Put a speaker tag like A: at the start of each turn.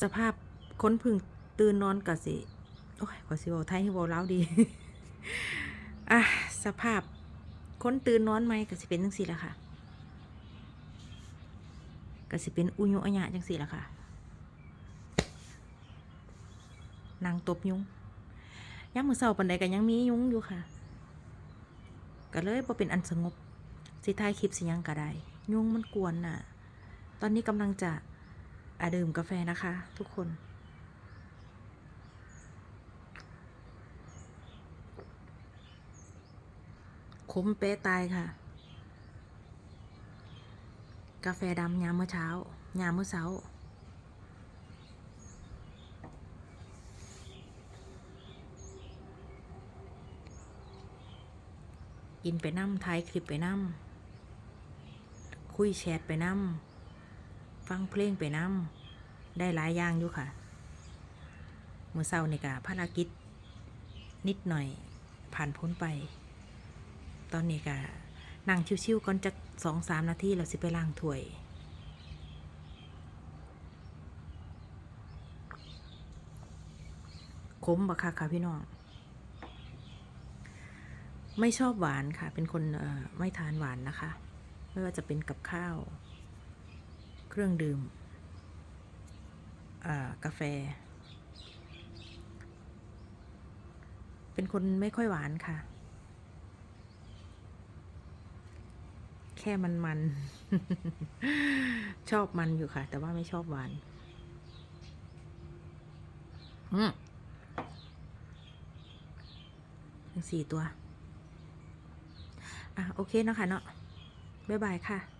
A: สภาพค้นพึ่งตื่นนอนกะสิ โอ้ยกว่าสิเวาไทยให้เวาเล้าดี อะ สภาพค้นตื่นนอนไหมกะสิเป็นจังสี่ละค่ะกะสิเป็นอุยุอัญญะจังสี่ละค่ะ นางตบยุงยามมือเศร้าปันใดก็ยังมียุงอยู่ค่ะก็เลยพอเป็นอันสงบ สิท้ายคลิปสิยังก็ได้ ยุงมันกวนน่ะ ตอนนี้กำลังจะ อะดื่มกาแฟนะคะ ทุกคนขมเป๊ะตายค่ะ กาแฟดำยามเมื่อเช้ายามเมื่อเช้ากินไปนั่มถ่ายคลิปไปนั่มคุยแชทไปนั่ม ฟังเพลงไปนั่มได้หลายอย่างอยู่ค่ะเมื่อเช้านี่กะภารกิจ นิดหน่อยผ่านพ้นไป ตอนนี้กะนั่งชิวๆก่อนจะสองสามนาทีเราสิไปล้างถ้วยขมบะค่ะค่ะพี่น้อง ไม่ชอบหวานค่ะ เป็นคนไม่ทานหวานนะคะ ไม่ว่าจะเป็นกับข้าว เครื่องดื่มกาแฟ เป็นคนไม่ค่อยหวานค่ะ แค่มันมัน ชอบมันอยู่ค่ะ แต่ว่าไม่ชอบหวานอืมสี่ตัว อะ โอเคเนาะค่ะเนาะบ๊ายบายค่ะ